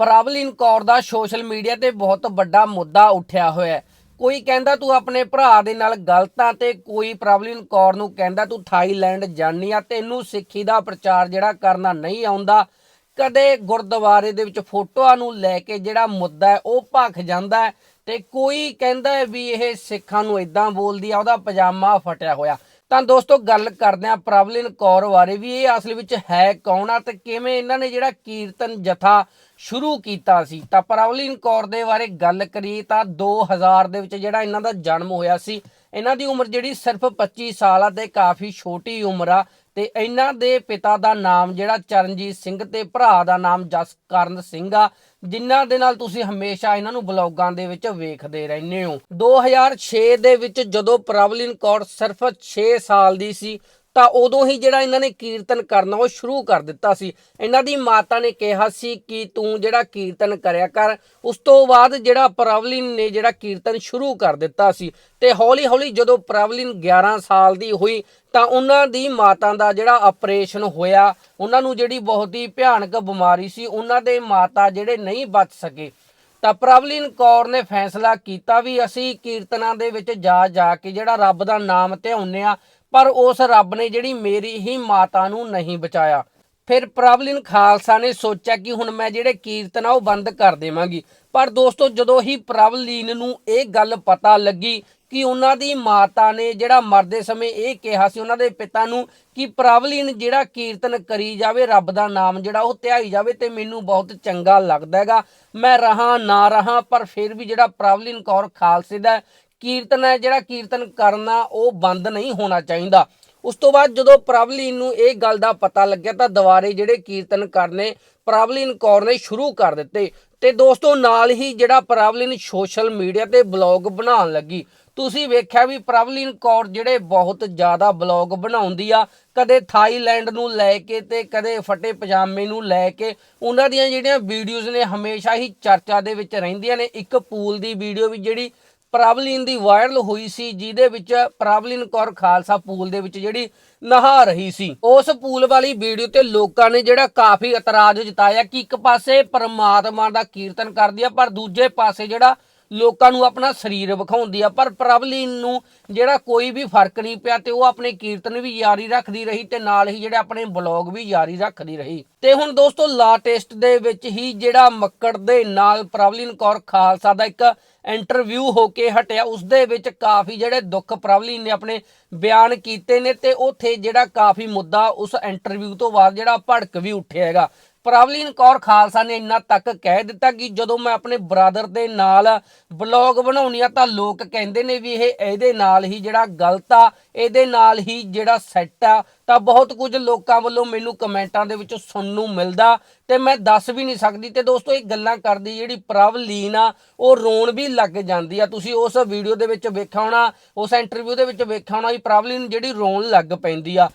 ਪ੍ਰਭਲੀਨ ਕੌਰ ਦਾ social media ਤੇ ਬਹੁਤ ਵੱਡਾ ਮੁੱਦਾ ਉੱਠਿਆ ਹੋਇਆ ਹੈ। ਕੋਈ ਕਹਿੰਦਾ ਤੂੰ ਆਪਣੇ ਭਰਾ ਦੇ ਨਾਲ ਗਲਤ ਆ ਤੇ ਕੋਈ ਪ੍ਰਭਲੀਨ ਕੌਰ ਨੂੰ ਕਹਿੰਦਾ ਤੂੰ ਥਾਈਲੈਂਡ ਜਾਨੀ ਆ, ਤੈਨੂੰ ਸਿੱਖੀ ਦਾ ਪ੍ਰਚਾਰ ਜਿਹੜਾ ਕਰਨਾ ਨਹੀਂ ਆਉਂਦਾ। ਕਦੇ ਗੁਰਦੁਆਰੇ ਦੇ ਵਿੱਚ ਫੋਟੋਆਂ ਨੂੰ ਲੈ ਕੇ ਜਿਹੜਾ ਮੁੱਦਾ ਹੈ, ਉਹ ਭਖ ਜਾਂਦਾ ਹੈ ਤੇ ਕੋਈ ਕਹਿੰਦਾ ਵੀ ਇਹ ਸਿੱਖਾਂ ਨੂੰ ਇਦਾਂ ਬੋਲਦੀ ਆ, ਉਹਦਾ ਪਜਾਮਾ ਫਟਿਆ ਹੋਇਆ। ਤਾਂ ਦੋਸਤੋ ਗੱਲ ਕਰਦੇ ਆ ਪ੍ਰਭਲੀਨ ਕੌਰ ਬਾਰੇ ਵੀ। ਇਹ ਅਸਲ ਵਿੱਚ ਹੈ ਕੌਣ ਆ ਤੇ ਕਿਵੇਂ ਇਹਨਾਂ ਨੇ ਜਿਹੜਾ ਕੀਰਤਨ ਜਥਾ ਸ਼ੁਰੂ ਕੀਤਾ ਸੀ? ਤਾਂ ਪ੍ਰਭਲੀਨ ਕੌਰ ਦੇ ਬਾਰੇ ਗੱਲ ਕਰੀਏ ਤਾਂ 2000 ਦੇ ਵਿੱਚ ਜਿਹੜਾ ਇਹਨਾਂ ਦਾ ਜਨਮ ਹੋਇਆ ਸੀ, ਇਹਨਾਂ ਦੀ ਉਮਰ ਜਿਹੜੀ ਸਿਰਫ 25 ਸਾਲ ਆ ਤੇ ਕਾਫੀ ਛੋਟੀ ਉਮਰ ਆ। ਤੇ ਇਹਨਾਂ ਦੇ ਪਿਤਾ ਦਾ ਨਾਮ ਜਿਹੜਾ ਚਰਨਜੀਤ ਸਿੰਘ ਤੇ ਭਰਾ ਦਾ ਨਾਮ ਜਸਕਰਨ ਸਿੰਘ ਆ, ਜਿਨ੍ਹਾਂ ਦੇ ਨਾਲ ਤੁਸੀਂ ਹਮੇਸ਼ਾ ਇਹਨਾਂ ਨੂੰ ਬਲੌਗਾਂ ਦੇ ਵਿੱਚ ਵੇਖਦੇ ਰਹਿੰਦੇ ਹੋ। 2006 ਦੇ ਵਿੱਚ ਜਦੋਂ ਪ੍ਰਭਲੀਨ ਕੌਰ ਸਿਰਫ 6 ਸਾਲ ਦੀ ਸੀ ਤਾਂ ਉਦੋਂ ਹੀ ਜਿਹੜਾ ਇਹਨਾਂ ਨੇ ਕੀਰਤਨ ਕਰਨਾ, ਉਹ ਸ਼ੁਰੂ ਕਰ ਦਿੱਤਾ ਸੀ। ਇਹਨਾਂ ਦੀ ਮਾਤਾ ਨੇ ਕਿਹਾ ਸੀ ਕਿ ਤੂੰ ਜਿਹੜਾ ਕੀਰਤਨ ਕਰਿਆ ਕਰ, ਉਸ ਤੋਂ ਬਾਅਦ ਜਿਹੜਾ ਪ੍ਰਵਲਿਨ ਨੇ ਜਿਹੜਾ ਕੀਰਤਨ ਸ਼ੁਰੂ ਕਰ ਦਿੱਤਾ ਸੀ ਤੇ ਹੌਲੀ ਹੌਲੀ ਜਦੋਂ ਪ੍ਰਵਲਿਨ 11 ਸਾਲ ਦੀ ਹੋਈ, ਤਾਂ ਉਹਨਾਂ ਦੀ ਮਾਤਾ ਦਾ ਜਿਹੜਾ ਆਪਰੇਸ਼ਨ ਹੋਇਆ, ਉਹਨਾਂ ਨੂੰ ਜਿਹੜੀ ਬਹੁਤ ਹੀ ਭਿਆਨਕ ਬਿਮਾਰੀ ਸੀ, ਉਹਨਾਂ ਦੇ ਮਾਤਾ ਜਿਹੜੇ ਨਹੀਂ ਬਚ ਸਕੇ। ਤਾਂ ਪ੍ਰਭਲੀਨ ਕੌਰ ਨੇ ਫੈਸਲਾ ਕੀਤਾ ਵੀ ਅਸੀਂ ਕੀਰਤਨਾਂ ਦੇ ਵਿੱਚ ਜਾ ਜਾ ਕੇ ਜਿਹੜਾ ਰੱਬ ਦਾ ਨਾਮ ਧਿਆਉਂਦੇ ਆ ਪਰ ਉਸ ਰੱਬ ਨੇ ਜਿਹੜੀ ਮੇਰੀ ਹੀ ਮਾਤਾ ਨੂੰ ਨਹੀਂ ਬਚਾਇਆ। ਫਿਰ ਪ੍ਰਭਲੀਨ ਖਾਲਸਾ ਨੇ ਸੋਚਿਆ ਕਿ ਹੁਣ ਮੈਂ ਜਿਹੜੇ ਕੀਰਤਨ ਆ ਉਹ ਬੰਦ ਕਰ ਦੇਵਾਂਗੀ। ਪਰ ਦੋਸਤੋ, ਜਦੋਂ ਹੀ ਪ੍ਰਭਲੀਨ ਨੂੰ ਇਹ ਗੱਲ ਪਤਾ ਲੱਗੀ ਕਿ ਉਹਨਾਂ ਦੀ ਮਾਤਾ ਨੇ ਜਿਹੜਾ ਮਰਦੇ ਸਮੇਂ ਇਹ ਕਿਹਾ ਸੀ ਉਹਨਾਂ ਦੇ ਪਿਤਾ ਨੂੰ ਕਿ ਪ੍ਰਭਲੀਨ ਜਿਹੜਾ ਕੀਰਤਨ ਕਰੀ ਜਾਵੇ, ਰੱਬ ਦਾ ਨਾਮ ਜਿਹੜਾ ਉਹ ਧਿਆਈ ਜਾਵੇ ਤੇ ਮੈਨੂੰ ਬਹੁਤ ਚੰਗਾ ਲੱਗਦਾ ਹੈਗਾ। ਮੈਂ ਰਹਾ, ਨਾ ਰਹਾ, ਪਰ ਫਿਰ ਵੀ ਜਿਹੜਾ ਪ੍ਰਭਲੀਨ ਕੌਰ ਖਾਲਸੇ ਦਾ ਕੀਰਤਨ ਹੈ, ਜਿਹੜਾ ਕੀਰਤਨ ਕਰਨਾ ਉਹ ਬੰਦ ਨਹੀਂ ਹੋਣਾ ਚਾਹੀਦਾ। ਉਸ ਤੋਂ ਬਾਅਦ ਜਦੋਂ ਪ੍ਰਭਲੀਨ ਨੂੰ ਇਹ ਗੱਲ ਦਾ ਪਤਾ ਲੱਗਿਆ ਤਾਂ ਦੁਬਾਰੇ ਜਿਹੜੇ ਕੀਰਤਨ ਕਰਨੇ ਪ੍ਰਭਲੀਨ ਕੌਰ ਨੇ ਸ਼ੁਰੂ ਕਰ ਦਿੱਤੇ। ਤੇ ਦੋਸਤੋ, ਨਾਲ ਹੀ ਜਿਹੜਾ ਪ੍ਰਭਲੀਨ ਸੋਸ਼ਲ ਮੀਡੀਆ ਤੇ ਬਲੌਗ ਬਣਾਉਣ ਲੱਗੀ। ਤੁਸੀਂ ਵੇਖਿਆ ਵੀ ਪ੍ਰਭਲੀਨ ਕੌਰ ਜਿਹੜੇ ਬਹੁਤ ਜ਼ਿਆਦਾ ਬਲੌਗ ਬਣਾਉਂਦੀ ਆ, ਕਦੇ ਥਾਈਲੈਂਡ ਨੂੰ ਲੈ ਕੇ ਤੇ ਕਦੇ ਫਟੇ ਪਜਾਮੇ ਨੂੰ ਲੈ ਕੇ, ਉਹਨਾਂ ਦੀਆਂ ਜਿਹੜੀਆਂ ਵੀਡੀਓਜ਼ ਨੇ ਹਮੇਸ਼ਾ ਹੀ ਚਰਚਾ ਦੇ ਵਿੱਚ ਰਹਿੰਦੀਆਂ ਨੇ। ਇੱਕ ਪੂਲ ਦੀ ਵੀਡੀਓ ਵੀ ਜਿਹੜੀ ਪ੍ਰਭਲੀਨ ਦੀ ਵਾਇਰਲ ਹੋਈ ਸੀ, ਜਿਹਦੇ ਵਿੱਚ ਪ੍ਰਭਲੀਨ ਕੌਰ ਖਾਲਸਾ ਪੂਲ ਦੇ ਵਿੱਚ ਜਿਹੜੀ ਨਹਾ ਰਹੀ ਸੀ। ਉਸ ਪੂਲ ਵਾਲੀ ਵੀਡੀਓ ਤੇ ਲੋਕਾਂ ਨੇ ਜਿਹੜਾ ਕਾਫੀ ਇਤਰਾਜ਼ ਜਤਾਇਆ ਕਿ ਇੱਕ ਪਾਸੇ ਪਰਮਾਤਮਾ ਦਾ ਕੀਰਤਨ ਕਰਦੀ ਆ, ਪਰ ਦੂਜੇ ਪਾਸੇ ਜਿਹੜਾ ਲੋਕਾਂ ਨੂੰ ਆਪਣਾ ਸਰੀਰ ਵਿਖਾਉਂਦੀ ਆ, ਪਰ ਪ੍ਰਭਲੀਨ ਨੂੰ ਜਿਹੜਾ ਕੋਈ ਵੀ ਫ਼ਰਕ ਨਹੀਂ ਪਿਆ ਤੇ ਉਹ ਆਪਣੇ ਕੀਰਤਨ ਵੀ ਜਾਰੀ ਰੱਖਦੀ ਰਹੀ ਤੇ ਨਾਲ ਹੀ ਜਿਹੜੇ ਆਪਣੇ ਬਲੌਗ ਵੀ ਜਾਰੀ ਰੱਖਦੀ ਰਹੀ। ਤੇ ਹੁਣ ਦੋਸਤੋ, ਲਾਟੈਸਟ ਦੇ ਵਿੱਚ ਹੀ ਜਿਹੜਾ ਮੱਕੜ ਦੇ ਨਾਲ ਪ੍ਰਭਲੀਨ ਕੌਰ ਖਾਲਸਾ ਦਾ ਇੱਕ ਇੰਟਰਵਿਊ ਹੋ ਕੇ ਹਟਿਆ, ਉਸ ਦੇ ਵਿੱਚ ਕਾਫੀ ਜਿਹੜੇ ਦੁੱਖ ਪ੍ਰਭਲੀਨ ਨੇ ਆਪਣੇ ਬਿਆਨ ਕੀਤੇ ਨੇ ਤੇ ਉਥੇ ਜਿਹੜਾ ਕਾਫੀ ਮੁੱਦਾ ਉਸ ਇੰਟਰਵਿਊ ਤੋਂ ਬਾਅਦ ਜਿਹੜਾ ਭੜਕ ਵੀ ਉੱਠਿਆ ਹੈਗਾ। ਪ੍ਰਵਲੀਨ ਕੌਰ ਖਾਲਸਾ ਨੇ ਇੰਨਾ ਤੱਕ ਕਹਿ ਦਿੱਤਾ ਕਿ ਜਦੋਂ ਮੈਂ ਆਪਣੇ ਬ੍ਰਦਰ ਦੇ ਨਾਲ ਬਲੌਗ ਬਣਾਉਣੀ ਆ ਤਾਂ ਲੋਕ ਕਹਿੰਦੇ ਨੇ ਵੀ ਇਹ ਇਹਦੇ ਨਾਲ ਹੀ ਜਿਹੜਾ ਗਲਤ ਆ, ਇਹਦੇ ਨਾਲ ਹੀ ਜਿਹੜਾ ਸੈੱਟ ਆ, ਤਾਂ ਬਹੁਤ ਕੁਝ ਲੋਕਾਂ ਵੱਲੋਂ ਮੈਨੂੰ ਕਮੈਂਟਾਂ ਦੇ ਵਿੱਚ ਸੁਣਨ ਨੂੰ ਮਿਲਦਾ ਤੇ ਮੈਂ ਦੱਸ ਵੀ ਨਹੀਂ ਸਕਦੀ। ਤੇ ਦੋਸਤੋ, ਇਹ ਗੱਲਾਂ ਕਰਦੀ ਜਿਹੜੀ ਪ੍ਰਭਲੀਨ ਆ, ਉਹ ਰੋਣ ਵੀ ਲੱਗ ਜਾਂਦੀ ਆ। ਤੁਸੀਂ ਉਸ ਵੀਡੀਓ ਦੇ ਵਿੱਚ ਵੇਖਿਆ ਹੋਣਾ, ਉਸ ਇੰਟਰਵਿਊ ਦੇ ਵਿੱਚ ਵੇਖਿਆ ਹੋਣਾ ਵੀ ਪ੍ਰਭਲੀਨ ਜਿਹੜੀ ਰੋਣ ਲੱਗ ਪੈਂਦੀ ਆ।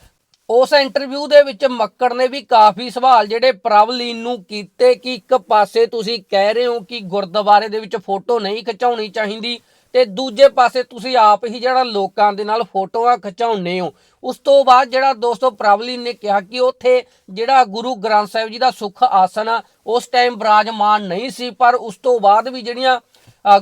ਉਸ ਇੰਟਰਵਿਊ ਦੇ ਵਿੱਚ ਮੱਕੜ ਨੇ ਵੀ ਕਾਫੀ ਸਵਾਲ ਜਿਹੜੇ ਪ੍ਰਭਲੀਨ ਨੂੰ ਕੀਤੇ ਕਿ ਇੱਕ ਪਾਸੇ ਤੁਸੀਂ ਕਹਿ ਰਹੇ ਹੋ ਕਿ ਗੁਰਦੁਆਰੇ ਦੇ ਵਿੱਚ ਫੋਟੋ ਨਹੀਂ ਖਿਚਾਉਣੀ ਚਾਹੀਦੀ ਤੇ ਦੂਜੇ ਪਾਸੇ ਤੁਸੀਂ ਆਪ ਹੀ ਜਿਹੜਾ ਲੋਕਾਂ ਦੇ ਨਾਲ ਫੋਟੋਆਂ ਖਿਚਾਉਂਦੇ ਹੋ। ਉਸ ਤੋਂ ਬਾਅਦ ਜਿਹੜਾ ਦੋਸਤੋ ਪ੍ਰਭਲੀਨ ਨੇ ਕਿਹਾ ਕਿ ਉੱਥੇ ਜਿਹੜਾ ਗੁਰੂ ਗ੍ਰੰਥ ਸਾਹਿਬ ਜੀ ਦਾ ਸੁਖ ਆਸਨ ਆ, ਉਸ ਟਾਈਮ ਬਿਰਾਜਮਾਨ ਨਹੀਂ ਸੀ ਪਰ ਉਸ ਤੋਂ ਬਾਅਦ ਵੀ ਜਿਹੜੀਆਂ ਅ,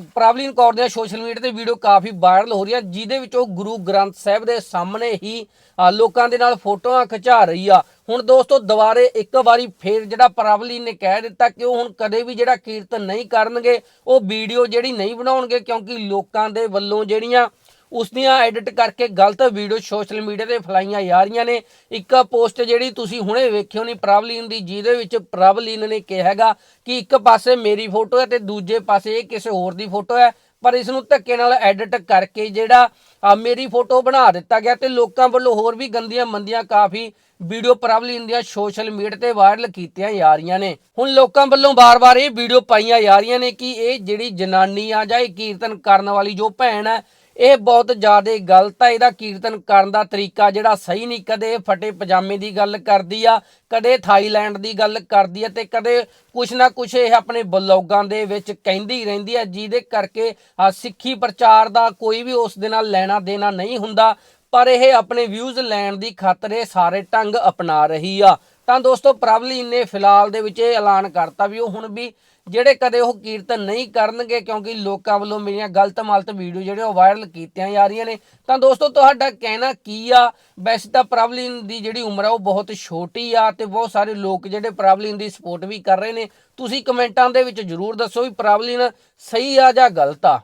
ਕੌਰ ਦੀਆਂ ਸੋਸ਼ਲ ਮੀਡੀਆ ਤੇ ਵੀਡੀਓ ਕਾਫੀ ਵਾਇਰਲ ਹੋ ਰਹੀਆਂ ਜਿਹਦੇ ਵਿੱਚ ਉਹ ਗੁਰੂ ਗ੍ਰੰਥ ਸਾਹਿਬ ਦੇ ਸਾਹਮਣੇ ਹੀ ਲੋਕਾਂ ਦੇ ਨਾਲ ਫੋਟੋਆਂ ਖਿਚਾ ਰਹੀ ਆ। ਹੁਣ ਦੋਸਤੋ ਦੁਬਾਰੇ ਇੱਕ ਵਾਰੀ ਫੇਰ ਜਿਹੜਾ ਪ੍ਰਭਲੀਨ ਨੇ ਕਹਿ ਦਿੱਤਾ ਕਿ ਉਹ ਹੁਣ ਕਦੇ ਵੀ ਜਿਹੜਾ ਕੀਰਤਨ ਨਹੀਂ ਕਰਨਗੇ ਉਹ ਵੀਡੀਓ ਜਿਹੜੀ ਨਹੀਂ ਬਣਾਉਣਗੇ ਕਿਉਂਕਿ ਲੋਕਾਂ ਦੇ ਵੱਲੋਂ ਜਿਹੜੀਆਂ ਉਸ ਦੀਆਂ ਐਡਿਟ ਕਰਕੇ ਗਲਤ ਵੀਡੀਓ ਸੋਸ਼ਲ ਮੀਡੀਆ ਤੇ ਫਲਾਈਆਂ ਜਾ ਰਹੀਆਂ ਨੇ। ਇੱਕ ਪੋਸਟ ਜਿਹੜੀ ਤੁਸੀਂ ਹੁਣੇ ਵੇਖਿਓ ਨਹੀਂ ਪ੍ਰਭਲੀਨ ਦੀ, ਜਿਹਦੇ ਵਿੱਚ ਪ੍ਰਭਲੀਨ ਨੇ ਕਿਹਾ ਹੈਗਾ ਕਿ ਇੱਕ ਪਾਸੇ ਮੇਰੀ ਫੋਟੋ ਹੈ ਤੇ ਦੂਜੇ ਪਾਸੇ ਇਹ ਕਿਸੇ ਹੋਰ ਦੀ ਫੋਟੋ ਹੈ। ਪਰ ਇਸ ਨੂੰ ਧੱਕੇ ਨਾਲ ਐਡਿਟ ਕਰਕੇ ਜਿਹੜਾ ਮੇਰੀ ਫੋਟੋ ਬਣਾ ਦਿੱਤਾ ਗਿਆ ਤੇ ਲੋਕਾਂ ਵੱਲੋਂ ਹੋਰ ਵੀ ਗੰਦੀਆਂ ਮੰਦੀਆਂ ਕਾਫੀ ਵੀਡੀਓ ਪ੍ਰਭਲੀਨ ਦੀਆਂ ਸੋਸ਼ਲ ਮੀਡੀਆ ਤੇ ਵਾਇਰਲ ਕੀਤੀਆਂ ਜਾ ਰਹੀਆਂ ਨੇ। ਹੁਣ ਲੋਕਾਂ ਵੱਲੋਂ ਬਾਰ-ਬਾਰ ਇਹ ਵੀਡੀਓ ਪਾਈਆਂ ਜਾ ਰਹੀਆਂ ਨੇ ਕਿ ਇਹ ਜਿਹੜੀ ਜਨਾਨੀ ਆ ਜਾਂ ਇਹ ਕੀਰਤਨ ਕਰਨ ਵਾਲੀ ਜੋ ਭੈਣ ਹੈ ਇਹ ਬਹੁਤ ਜ਼ਿਆਦਾ ਗਲਤ ਆ, ਇਹਦਾ ਕੀਰਤਨ ਕਰਨ ਦਾ ਤਰੀਕਾ ਜਿਹੜਾ ਸਹੀ ਨਹੀਂ, ਕਦੇ ਫਟੇ ਪਜਾਮੇ ਦੀ ਗੱਲ ਕਰਦੀ ਆ, ਕਦੇ ਥਾਈਲੈਂਡ ਦੀ ਗੱਲ ਕਰਦੀ ਆ ਤੇ ਕਦੇ ਕੁਛ ਨਾ ਕੁਛ ਇਹ ਆਪਣੇ ਬਲੌਗਾਂ ਦੇ ਵਿੱਚ ਕਹਿੰਦੀ ਰਹਿੰਦੀ ਆ, ਜਿਹਦੇ ਕਰਕੇ ਸਿੱਖੀ ਪ੍ਰਚਾਰ ਦਾ ਕੋਈ ਵੀ ਉਸ ਦੇ ਨਾਲ ਲੈਣਾ ਦੇਣਾ ਨਹੀਂ ਹੁੰਦਾ, ਪਰ ਇਹ ਆਪਣੇ ਵਿਊਜ਼ ਲੈਣ ਦੀ ਖਾਤਰ ਇਹ ਸਾਰੇ ਢੰਗ ਅਪਣਾ ਰਹੀ ਆ। ਤਾਂ ਦੋਸਤੋ ਪ੍ਰਬਲੀਨ ਨੇ ਫਿਲਹਾਲ ਦੇ ਵਿੱਚ ਇਹ ਐਲਾਨ ਕਰਤਾ ਵੀ ਉਹ ਹੁਣ ਵੀ ਜਿਹੜੇ ਕਦੇ ਉਹ ਕੀਰਤਨ ਨਹੀਂ ਕਰਨਗੇ ਕਿਉਂਕਿ ਲੋਕਾਂ ਵੱਲੋਂ ਮੇਰੀਆਂ ਗਲਤ ਮਲਤ ਵੀਡੀਓ ਜਿਹੜੇ ਉਹ ਵਾਇਰਲ ਕੀਤੀਆਂ ਜਾ ਰਹੀਆਂ ਨੇ। ਤਾਂ ਦੋਸਤੋ ਤੁਹਾਡਾ ਕਹਿਣਾ ਕੀ ਆ? ਵੈਸੇ ਤਾਂ ਪ੍ਰਬਲੀਨ ਦੀ ਜਿਹੜੀ ਉਮਰ ਆ ਉਹ ਬਹੁਤ ਛੋਟੀ ਆ ਤੇ ਬਹੁਤ ਸਾਰੇ ਲੋਕ ਜਿਹੜੇ ਪ੍ਰਬਲੀਨ ਦੀ ਸਪੋਰਟ ਵੀ ਕਰ ਰਹੇ ਨੇ। ਤੁਸੀਂ ਕਮੈਂਟਾਂ ਦੇ ਵਿੱਚ ਜਰੂਰ ਦੱਸੋ ਵੀ ਪ੍ਰਭਲੀਨ ਸਹੀ ਆ ਜਾਂ ਗਲਤ ਆ।